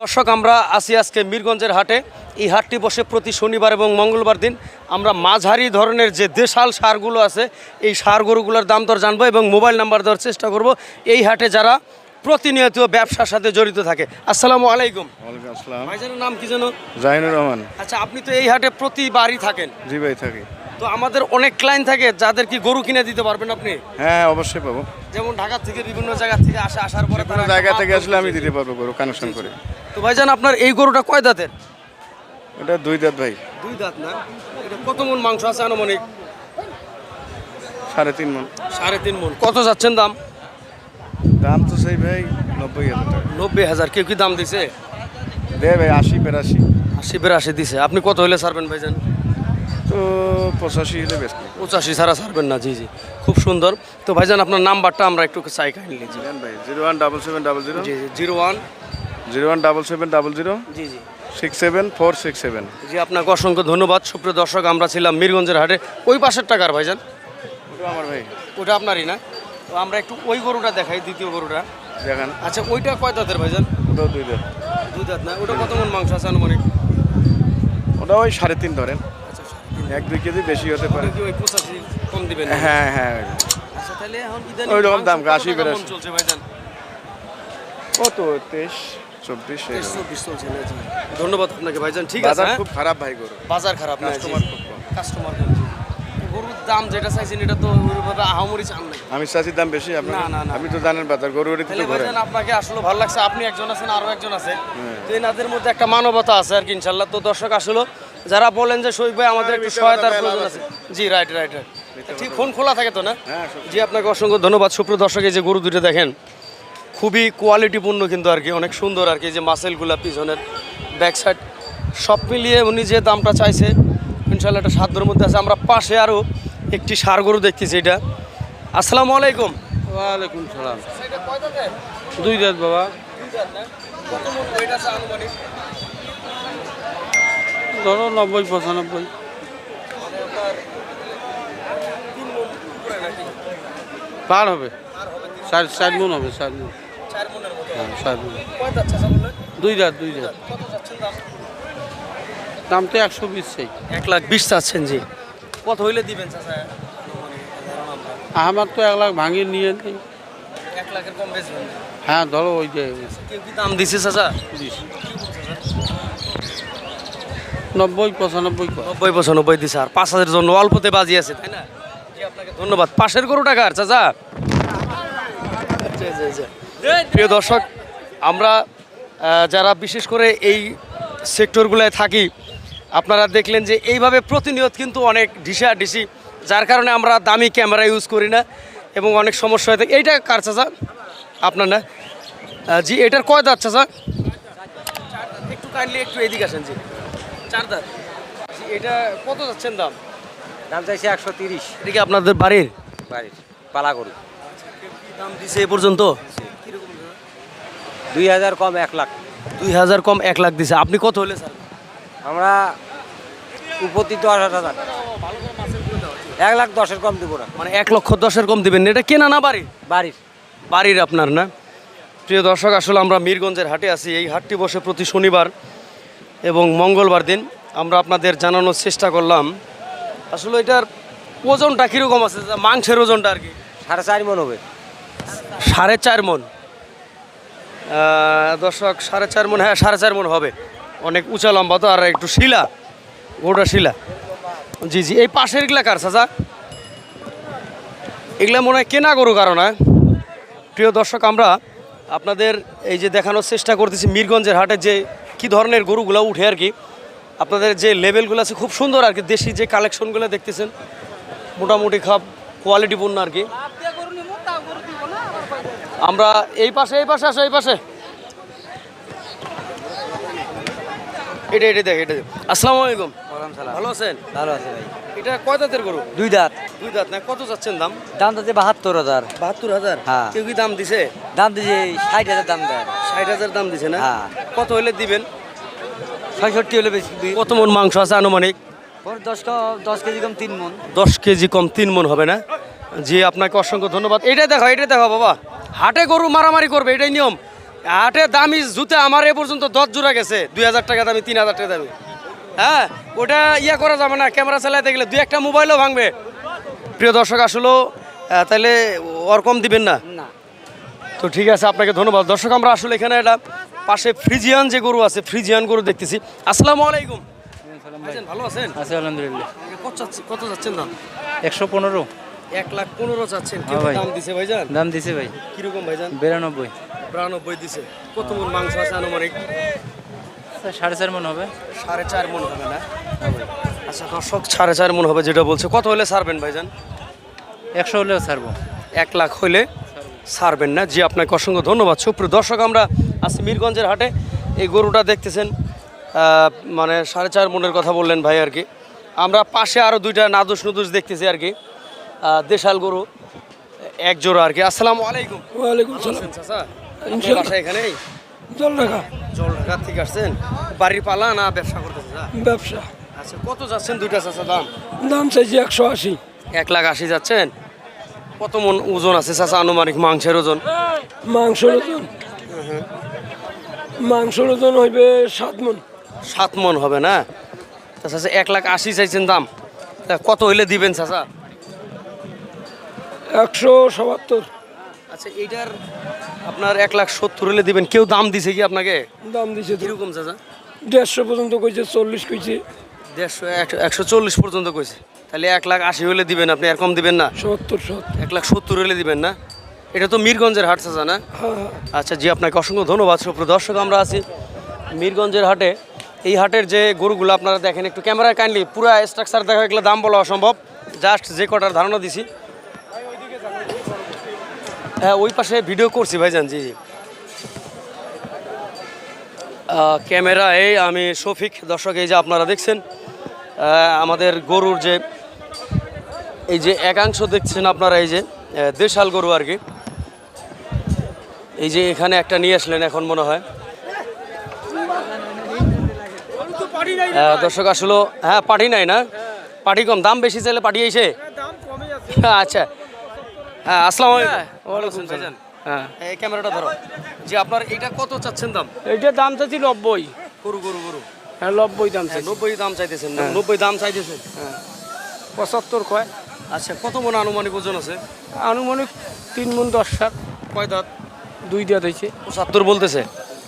দর্শক আমরা আসি আজকে মিরগঞ্জের হাটে। এই হাটটি বসে প্রতি শনিবার এবং মঙ্গলবার দিন আমরা মাঝারি ধরনের যে দেশাল সারগুলো আছে এই সার গরুগুলোর দাম দর জানব এবং মোবাইল নাম্বার দেওয়ার চেষ্টা করব। এই হাটে যারা প্রতিনিয়ত ব্যবসার সাথে জড়িত থাকে। আসসালামু আলাইকুম। ভাইজানের নাম কি যেন? জাহিনুর রহমান। আচ্ছা আপনি তো এই হাটে প্রতিবারই থাকেন। জি ভাই থাকি। তো আমাদের অনেক ক্লায়েন্ট থাকে যাদের কি গরু কিনে দিতে পারবেন আপনি? হ্যাঁ অবশ্যই পাবো। যেমন ঢাকা থেকে বিভিন্ন জায়গা থেকে আসে আসার পরে তারা জায়গা থেকে আসলে আমি দিতে পারব গরু কানেকশন করে। তো ভাইজান আপনার এই গরুটা কয় দাঁতের? এটা দুই দাঁত ভাই। দুই দাঁত না? এটা কত মন মাংস আছে আনুমানিক? সাড়ে তিন মন। সাড়ে তিন মন। কত যাচ্ছেন দাম? দাম তো সেই ভাই নব্বই হাজার টাকা। নব্বই হাজার। কেউ কি দাম দিছে? দে ভাই আশি বেরাশি। আশি বেরাশি দিছে। আপনি কত হলে ছাড়বেন ভাইজান? তো পঁচাশি হলে বেশ পঁচাশি ছাড়া ছাড়বেন না জি জি। খুব সুন্দর। তো ভাইজান আপনার নাম্বারটা আমরা একটু চাই কাইন্ডলি জি। ভাই zero one double seven double zero. জি zero one. Zero one double seven double zero. জি জি। Six seven four six seven. জি আপনাকে অসংখ্য ধন্যবাদ। সুপ্রিয় দর্শক আমরা ছিলাম মিরগঞ্জের হাটে। ওই পাশের টাকার ভাইজান? ওটা আমার ভাই। ওটা আপনারই না? তো আমরা একটু ওই গরুটা দেখাই দ্বিতীয় গরুটা। দেখান। আচ্ছা ওইটা কয় দাঁতের ভাইজান? ওটাও দুই দাঁত। দুই দাঁত না? ওটা কত মন মাংস আছে আনুমানিক? ওটা ওই সাড়ে তিন ধরেন। এক দুই কেজি বেশি হতে পারে। কম দিবেন হ্যাঁ হ্যাঁ। আচ্ছা ওই রকম দাম, আশি কত? তেইশ চব্বিশ চব্বিশ চলছে ধন্যবাদ আপনাকে ভাইজান ঠিক আছে হ্যাঁ? খুব খারাপ ভাই গরু। বাজার খারাপ কাস্টমার কাস্টমার গরুর দাম যেটা চাইছেন এটা তো ওইভাবে আহামরি চান নাই। আমি দাম বেশি। আপনি তো জানেন বাজার গরু তো ভাইজান আপনাকে আসলে ভালো লাগছে। আপনি একজন আছেন আরও একজন আছে। তো এনাদের মধ্যে একটা মানবতা আছে আর কি ইনশাল্লাহ। তো দর্শক আসলে যারা বলেন যে শহীদ ভাই আমাদের একটু সহায়তার প্রয়োজন আছে। জি রাইট রাইট রাইট ঠিক ফোন খোলা থাকে তো না? হ্যাঁ, জি আপনাকে অসংখ্য ধন্যবাদ। সুপ্রিয় দর্শক এই যে গরু দুটো দেখেন খুবই কোয়ালিটিপূর্ণ কিন্তু আর কি অনেক সুন্দর আর কি যে মাসেলগুলা পিছনের ব্যাক সাইড সব মিলিয়ে উনি যে দামটা চাইছে ইনশাল্লাহ একটা সাধ্যর মধ্যে আছে। আমরা পাশে আরও একটি সার গরু দেখতেছি এটা। আসসালামু আলাইকুম। ওয়ালাইকুম সালাম। দুই দাঁত বাবা। ধরো নব্বই পঁচানব্বই। পার হবে। ষাট মন হবে চার মন হ্যাঁ ষাট মন দুই দাঁত দুই দাঁত। দাম? তো একশো বিশ চাই এক লাখ বিশ চাচ্ছেন জি। কত হইলে দিবেন আমার তো এক লাখ ভাঙিয়ে নিয়ে নেই। এক লাখের কম বেচবেন হ্যাঁ ধরো ওই যে দাম দিছে চাচা? নব্বই পঁচানব্বই নব্বই পঁচানব্বই দিছে আর পাঁচ হাজারের জন্য অল্পতে বাজি আছে তাই না? আপনাকে ধন্যবাদ। পাশের গরু টাকার চাচা? জি, জি, জি। প্রিয় দর্শক আমরা যারা বিশেষ করে এই সেক্টরগুলোয় থাকি আপনারা দেখলেন যে এইভাবে প্রতিনিয়ত কিন্তু অনেক ঢিসা ঢিসি যার কারণে আমরা দামি ক্যামেরা ইউজ করি না এবং অনেক সমস্যা হয়ে থাকে। এইটা কার চাচা? আপনার না? জি এটার কয় দাঁত চাচা? একটু কাইন্ডলি একটু এদিকে আসেন জি। চার দাঁত এটা কত যাচ্ছেন দাম? দাম চাইছে একশো তিরিশ। এদিকে আপনাদের বাড়ির? বাড়ির পালা গরু দাম দিছে এ পর্যন্ত? দুই হাজার কম এক লাখ। দুই হাজার কম এক লাখ দিছে। আপনি কত হলে স্যার? আমরা উপতি দশ হাজার। এক লাখ দশের কম দিব না। মানে এক লক্ষ দশের কম দিবেন এটা কেনা না বাড়ি বাড়ির। বাড়ির আপনার না? প্রিয় দর্শক আসলে আমরা মিরগঞ্জের হাটে আছি। এই হাটটি বসে প্রতি শনিবার এবং মঙ্গলবার দিন আমরা আপনাদের জানানোর চেষ্টা করলাম। আসলে এটার ওজনটা কীরকম আছে? মাংসের ওজনটা আর কি? সাড়ে চার মন হবে। সাড়ে চার মন। দর্শক সাড়ে চার মন হ্যাঁ সাড়ে চার মন হবে। অনেক উঁচা লম্বা তো আর একটু শিলা গোটা শিলা। জি জি এই পাশের এগুলা কার চাচা? এগুলা মনে হয় কেনা গরু কারণ? প্রিয় দর্শক আমরা আপনাদের এই যে দেখানোর চেষ্টা করতেছি মিরগঞ্জের হাটে যে কি ধরনের গরুগুলো উঠে আর কি? আপনাদের যে লেভেলগুলো আছে খুব সুন্দর আর কি দেশি যে কালেকশনগুলো দেখতেছেন মোটামুটি খাপ কোয়ালিটিপূর্ণ আর কি। আমরা এই পাশে এই পাশে আসো এই পাশে। এটা এটা দেখ এটা। আসসালামু আলাইকুম। ভালো আছেন? ভালো আছে ভাই। এটা কয় দাঁতের গরু? দুই দাঁত। দুই দাঁত না? কত যাচ্ছেন দাম? দাম দিচ্ছে বাহাত্তর হাজার। বাহাত্তর হাজার? হ্যাঁ। কেউ কি দাম দিছে? দাম দিচ্ছে ষাট হাজার দাম দেয়। ষাট হাজার দাম দিছে না? হ্যাঁ। কত হইলে দিবেন? ছয়ষট্টি হলে বেশি কত মন মাংস আছে আনুমানিক? দশ দশ কেজি কম তিন মন। দশ কেজি কম তিন মন হবে না? জি আপনাকে অসংখ্য ধন্যবাদ। এটাই দেখো এটাই দেখো বাবা। হাটে গরু মারামারি করবে এটাই নিয়ম। হাটে দামি জুতে আমার এ পর্যন্ত দশ জোড়া গেছে। দুই হাজার টাকা দামি তিন হাজার টাকা দামি। হ্যাঁ ওটা ইয়া করা যাবে না ক্যামেরা চালাতে গেলে দুই একটা মোবাইলও ভাঙবে। প্রিয় দর্শক আসলেও তাহলে ওর কম দিবেন না? তো ঠিক আছে আপনাকে ধন্যবাদ। দর্শক আমরা আসলে এখানে একটা পাশে ফ্রিজিয়ান যে গরু আছে ফ্রিজিয়ান গরু দেখতেছি। আসসালামু আলাইকুম। ভাইজান, ভালো আছেন? আছে আলহামদুলিল্লাহ। কত যাচ্ছেন দাম? একশো পনেরো। এক লাখ পনেরো চাচ্ছেন হ্যাঁ। দাম দিছে ভাইজান? দাম দিছে ভাই। কীরকম ভাইজান? বিরানব্বই। বিরানব্বই দিছে। কত মন মাংস আছে আনুমানিক? সাড়ে চার মন হবে। সাড়ে চার মন হবে না? আচ্ছা দর্শক সাড়ে চার মন হবে যেটা বলছে। কত হলে ছাড়বেন ভাইজান? একশো হলেও ছাড়বো। এক লাখ হলে ছাড়বেন না। জি আপনাকে অসংখ্য ধন্যবাদ। সুপ্রিয় দর্শক আমরা আছি মিরগঞ্জের হাটে। এই গরুটা দেখতেছেন মানে সাড়ে চার মনের কথা বললেন ভাই আর কি। আমরা পাশে আরও দুইটা নাদুস নুদুস দেখতেছি আর কি। দেশাল গরু এক জোড়া আর কি। আসসালামু আলাইকুম। ওয়ালাইকুম সালাম। আছেন চাচা? আপনার বাসা এখানেই? জল ঢাকা জল ঢাকা থেকে আসছেন? বাড়ির পালা না ব্যবসা আচ্ছা কত যাচ্ছেন? দুইটা চাচা দাম? দাম চাইছি একশো আশি। এক লাখ আশি যাচ্ছেন? কত মন ওজন আছে চাচা? আনুমানিক মাংসের ওজন? মাংসর ওজন? মাংসর ওজন হইবে সাত মন। সাত মন হবে না? চাচা এক লাখ আশি চাইছেন দাম। কত হইলে দিবেন চাচা? একশো সত্তর আচ্ছা এইটার আপনার এক লাখ সত্তর হলে দিবেন। কেউ দাম দিছে কি আপনাকে? দাম দিছে কীরকম চাচা? দেড়শো পর্যন্ত কইছে চল্লিশ কইছে। দেড়শো একশো চল্লিশ পর্যন্ত কইছে। তাহলে এক লাখ আশি হলে দিবেন আপনি আর কম দিবেন না? সত্তর এক লাখ সত্তর হলে দিবেন না? এটা তো মিরগঞ্জের হাট চাচা না? হ্যাঁ হ্যাঁ। আচ্ছা জি আপনাকে অসংখ্য ধন্যবাদ। সুপ্রিয় দর্শক আমরা আছি মিরগঞ্জের হাটে। এই হাটের যে গরুগুলো আপনারা দেখেন একটু ক্যামেরায় কাইন্ডলি পুরো স্ট্রাকচার দেখা গেলে দাম বলা অসম্ভব। জাস্ট যে কটার ধারণা দিছি হ্যাঁ ওই পাশে ভিডিও করছি ভাইজান জি জি। ক্যামেরায় আমি শফিক দর্শক এই যে আপনারা দেখছেন আমাদের গরুর যে এই যে একাংশ দেখছেন আপনারা এই যে দেশাল গরু আর কি। এই যে এখানে একটা নিয়ে আসলেন এখন মনে হয়। দর্শক আসলে হ্যাঁ পাটি নাই না? পাটি কম দাম বেশি চাইলে পাঠিয়েছে এসে আচ্ছা হ্যাঁ আসসালামু আলাইকুম। ওয়ালাইকুম ভাইজান হ্যাঁ। এই ক্যামেরাটা ধরো। জি আপনার এটা কত চাচ্ছেন দাম? দাম নব্বই। গরু গরু গরু। হ্যাঁ নব্বই দাম হ্যাঁ, নব্বই দাম চাইতেছেন। নব্বই দাম চাইতেছেন। পঁচাত্তর কয়? আচ্ছা কত মন আনুমানিক ওজন আছে? আনুমানিক তিন মন দশ সাত। কয় দাঁত? দুই হয়েছে। পঁচাত্তর বলতেছে।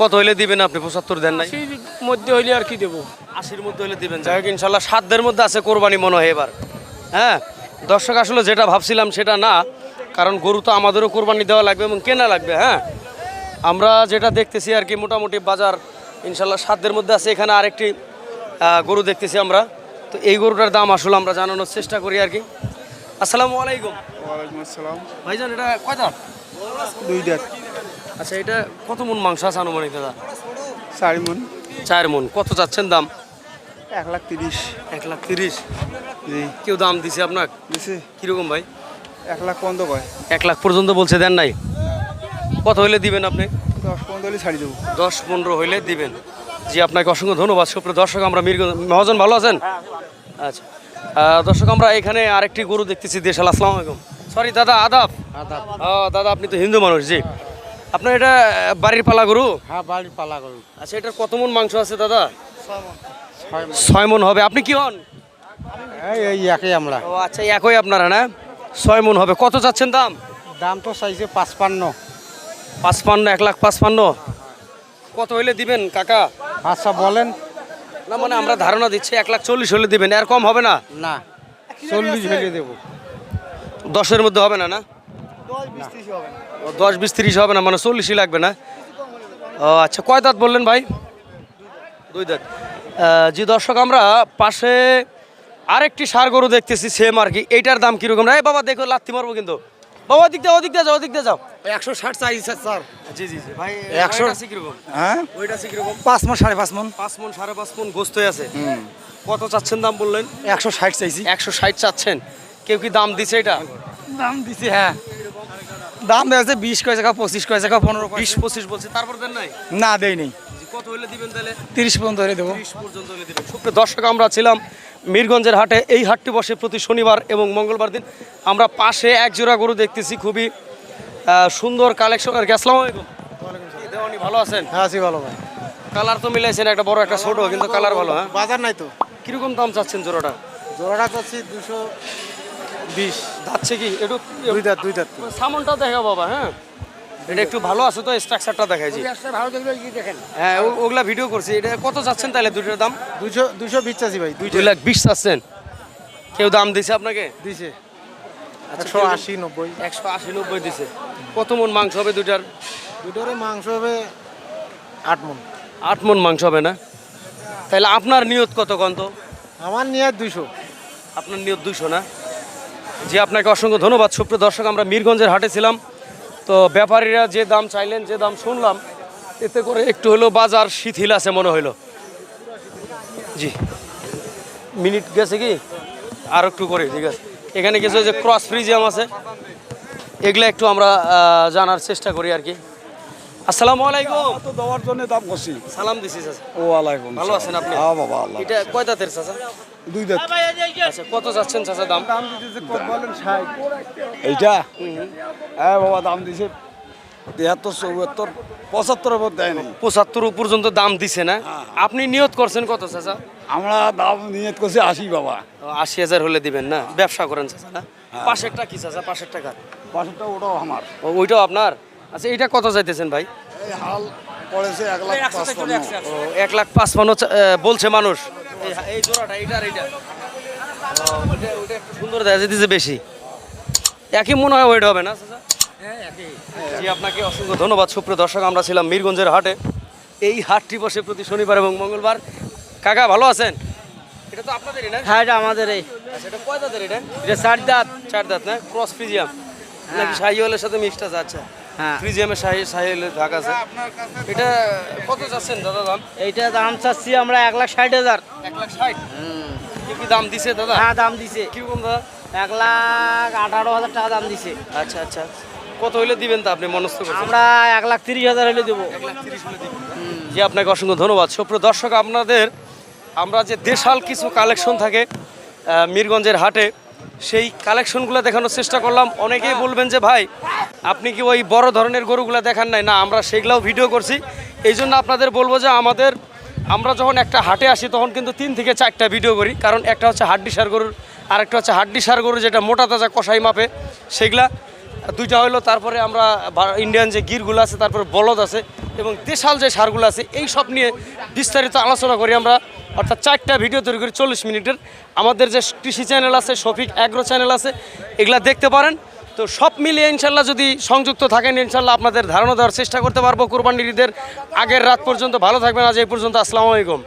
কত হইলে দিবেন আপনি? পঁচাত্তর দেন নাই? সেই মধ্যে হইলে আর কি দেবো? আশির মধ্যে হলে দিবেন। যাই হোক ইনশাল্লাহ সাতদের মধ্যে আছে কোরবানি মনে হয় এবার। হ্যাঁ? দর্শক আসলে যেটা ভাবছিলাম সেটা না। কারণ গরু তো আমাদেরও কোরবানি দেওয়া লাগবে এবং কেনা লাগবে হ্যাঁ? আমরা যেটা দেখতেছি আর কি মোটামুটি বাজার ইনশাল্লাহ সাতদের মধ্যে আছে। এখানে আরেকটি গরু দেখতেছি আমরা। তো এই গরুটার দাম আসলে আমরা জানানোর চেষ্টা করি আর কি। আসসালামু আলাইকুম। আসসালাম। ভাইজান এটা কয় দুই দাঁত। আচ্ছা এটা কত মন মাংস আছে আনুমানিক দাদা? চারি মন। চার মন। কত চাচ্ছেন দাম? এক লাখ তিরিশ। এক লাখ তিরিশ। কেউ দাম দিছে আপনার দিছে। কীরকম ভাই? এক লাখ পর্যন্ত কয় এক লাখ পর্যন্ত বলছে দেন নাই? কত হইলে দিবেন আপনি? দশ পর্যন্ত হলে ছাড়ি দেবো। দশ পনেরো হইলে দিবেন। জি আপনাকে অসংখ্য ধন্যবাদ। সুপ্রিয় দর্শক আমরা মিরগঞ্জ মহাজন ভালো আছেন? আচ্ছা। দর্শক আমরা এখানে আরেকটি গরু দেখতেছি দেশাল আসসালামু আলাইকুম। সরি দাদা আদাব? আদাব। ও দাদা আপনি তো হিন্দু মানুষ জি। আপনার এটা বাড়ির পালা গরু? হ্যাঁ বাড়ির পালা করুন আচ্ছা এটার কত মন মাংস আছে দাদা? ছয় মন। হবে। আপনি কি হন? এই এই একই আমরা। ও আচ্ছা একই আপনারা না? ছয় মন হবে। কত চাচ্ছেন দাম? দাম তো চাইছে পাঁচপান্ন। পাঁচপান্ন এক লাখ পাঁচপান্ন। কত হইলে দিবেন কাকা? আচ্ছা বলেন। না মানে আমরা ধারণা দিচ্ছি এক লাখ চল্লিশ হলে দিবেন আর কম হবে না? না চল্লিশ হইলে দেবো। দশের মধ্যে হবে না না? দশ বিশ তিরিশ হবে না। মানে চল্লিশই লাগবে না? ও আচ্ছা কয় দাঁত বললেন ভাই? দুই দাঁত। জি দর্শক আমরা পাশে আরেকটি সার গরু দেখতেছি সেম আর কি। এইটার দাম কীরকম? এই বাবা দেখো লাত্তি মারবো কিন্তু। বাবা ওদিক দিয়ে ওদিক দিয়ে যাও ওদিক দিয়ে যাও। একশো ষাট চাইছে স্যার। জি জি জি। ভাই একশো- আছে কীরকম? হ্যাঁ? ওইটা আছে কীরকম? পাঁচ মন সাড়ে পাঁচ মন। পাঁচ মন সাড়ে পাঁচ মন গোস্ত আছে। কত চাচ্ছেন দাম বললেন? একশো ষাট চাইছি একশো ষাট চাচ্ছেন। কেউ কি দাম দিছে এটা? দাম দিছি হ্যাঁ। দাম দেওয়া বিশ কয়েছে কা পঁচিশ কয়েছে কা পনেরো বিশ পঁচিশ বলছে তারপর দেন নাই? না দেই নেই। কত হইলে দিবেন তাহলে? তিরিশ পর্যন্ত হলে দেবো। ত্রিশ পর্যন্ত হলে দিবেন। দর্শক আমরা ছিলাম মিরগঞ্জের হাটে এই হাটটি বসে প্রতি শনিবার এবং মঙ্গলবার দিন। আমরা পাশে এক জোড়া গরু দেখতেছি খুবই সুন্দর কালেকশন আর কি আসসালামু আলাইকুম। কি ভালো আছেন? হ্যাঁ আছি ভালো ভাই। কালার তো মিলাইছেন একটা বড় একটা ছোট কিন্তু কালার ভালো হ্যাঁ? বাজার নাই তো। কীরকম দাম চাচ্ছেন জোড়াটা? জোড়াটা চাচ্ছি দুশো বিশ। যাচ্ছে কি? একটু দুই দাঁত দুই দাঁত। সামনটা দেখা বাবা হ্যাঁ? এটা একটু ভালো আছে তো স্ট্রাকচারটা দেখাইছি। ভালো দেখেন। হ্যাঁ ওগুলা ভিডিও করছি। এটা কত যাচ্ছেন তাহলে দুটোর দাম? দুশো দুশো বিশ চাচ্ছি ভাই দুই লাখ বিশ চাচ্ছেন। কেউ দাম দিছে আপনাকে? দিছে। আচ্ছা, একশো আশি নব্বই। একশো আশি নব্বই দিছে। কত মন মাংস হবে দুইটার? দুটোরে মাংস হবে আট মন। আট মন মাংস হবে না? তাহলে আপনার নিয়ত কত কন্ত আমার নিয়ে দুইশো। আপনার নিয়ত দুশো না? জি আপনাকে অসংখ্য ধন্যবাদ। সুপ্রিয় দর্শক আমরা মিরগঞ্জের হাটে ছিলাম। তো ব্যাপারীরা যে দাম চাইলেন যে দাম শুনলাম এতে করে একটু হলো বাজার শিথিল আছে মনে হইল। জি। মিনিট গেছে কি? আর একটু করে ঠিক আছে। এখানে কিছু যে ক্রস ফ্রিজিয়াম আছে এগুলো একটু আমরা জানার চেষ্টা করি আর কি। আসসালামু আলাইকুম। তো দেওয়ার জন্য দাম করছি। সালাম দিছি চাচা। ও আলাইকুম ভালো আছেন আপনি? হ্যাঁ বাবা আল্লাহ। এটা কয় দাঁতের চাচা? দুই দাঁত। আচ্ছা কত যাচ্ছেন চাচা দাম? এইটা? হ্যাঁ বাবা দাম দিছে চৌহাত্তর দেয় নাই। পঁচাত্তর পর্যন্ত দাম দিছে না? আপনি নিয়ত করছেন কত চাচা? আমরা দাম নিয়ত করছি আশি বাবা। আশি হাজার হলে দিবেন না? ব্যবসা করেন চাচা না? পাশেরটা কি চাচা পাশের টাকা? পাশেরটা ওটাও আমার। ও, ওইটাও আপনার? আচ্ছা এটা কত চাইতেছেন ভাই? হাল পড়েছে এক লাখ পাঁচপান্ন। ও, এক লাখ পাঁচ পান্ন চা- এ, বলছে মানুষ। এই জোড়াটা এইটা আর এইটা। ও, ওইটা ওইটা একটু সুন্দর দেখা যেতেছে বেশি। একই মনে হয় ওইটা হবে না জি আপনাকে অসংখ্য ধন্যবাদ। সুপ্রিয় দর্শক আমরা ছিলাম মিরগঞ্জের হাটে। এই হাটটি বসে প্রতি শনিবার এবং মঙ্গলবার। কাকা ভালো আছেন? এটা তো আপনাদেরই না? হ্যাঁ এটা আমাদের এই আচ্ছা এটা কয় দাঁতের এটা? এটা চার দাঁত। চার দাঁত না? ক্রস ফ্রিজিয়াম নাকি শাহিওয়ালের সাথে মিক্সড আছে? আচ্ছা। হ্যাঁ ফ্রিজিয়ামের শাহি আছে। এটা কত দাদা দাম? এইটা দাম চাচ্ছি আমরা এক লাখ ষাট হাজার। এক লাখ ষাট? কি কি দাম দিছে দাদা? হ্যাঁ দাম দিছে। কীরকম দাদা? এক লাখ আঠারো হাজার টাকা দাম দিছে। আচ্ছা আচ্ছা। কত হইলে দিবেন তা আপনি মনস্থ আমরা এক লাখ তিরিশ হাজার হলে দেবো। জি আপনাকে অসংখ্য ধন্যবাদ। সুপ্রিয় দর্শক আপনাদের আমরা যে দেশাল কিছু কালেকশন থাকে মিরগঞ্জের হাটে সেই কালেকশনগুলো দেখানোর চেষ্টা করলাম। অনেকেই বলবেন যে, ভাই, আপনি কি ওই বড় ধরনের গরুগুলো দেখান নাই? না, আমরা সেগুলাও ভিডিও করছি। এই জন্য আপনাদের বলব যে, আমাদের, আমরা যখন একটা হাটে আসি, তখন কিন্তু তিন থেকে চারটা ভিডিও করি। কারণ একটা হচ্ছে হাড্ডি সার গরুর, আরেকটা হচ্ছে হাড্ডি সার গরু যেটা মোটা তাজা কষাই মাপে, সেগুলা দুইটা হলো তারপরে আমরা ইন্ডিয়ান যে গিরগুলো আছে, তারপরে বলদ আছে এবং দেশাল যে সারগুলো আছে, এই সব নিয়ে বিস্তারিত আলোচনা করি আমরা। অর্থাৎ চারটা ভিডিও তৈরি করি চল্লিশ মিনিটের। আমাদের যে কৃষি চ্যানেল আছে, শফিক অ্যাগ্রো চ্যানেল আছে, এগুলা দেখতে পারেন। তো সব মিলিয়ে ইনশাল্লাহ যদি সংযুক্ত থাকেন, ইনশাল্লাহ আপনাদের ধারণা দেওয়ার চেষ্টা করতে পারব কোরবানির ঈদের আগের রাত পর্যন্ত। ভালো থাকবেন, আজ এই পর্যন্ত। আসসালামু আলাইকুম।